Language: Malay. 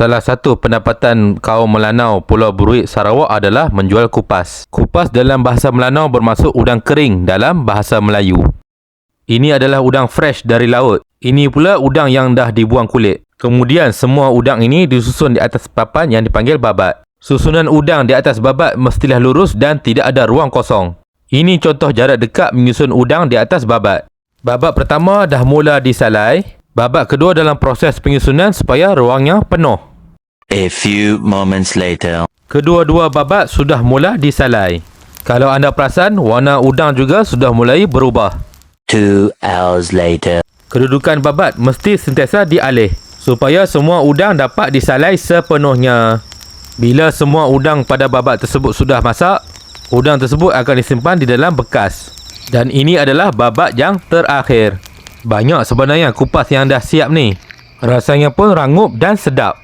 Salah satu pendapatan kaum Melanau Pulau Buruit Sarawak adalah menjual kupas. Kupas dalam bahasa Melanau bermaksud udang kering dalam bahasa Melayu. Ini adalah udang fresh dari laut. Ini pula udang yang dah dibuang kulit. Kemudian semua udang ini disusun di atas papan yang dipanggil babat. Susunan udang di atas babat mestilah lurus dan tidak ada ruang kosong. Ini contoh jarak dekat menyusun udang di atas babat. Babat pertama dah mula disalai. Babat kedua dalam proses penyusunan supaya ruangnya penuh. A few moments later. Kedua-dua babat sudah mula disalai. Kalau anda perasan, warna udang juga sudah mulai berubah. Two hours later. Kedudukan babat mesti sentiasa dialih supaya semua udang dapat disalai sepenuhnya. Bila semua udang pada babat tersebut sudah masak, udang tersebut akan disimpan di dalam bekas. Dan ini adalah babat yang terakhir. Banyak sebenarnya kupas yang dah siap ni. Rasanya pun rangup dan sedap.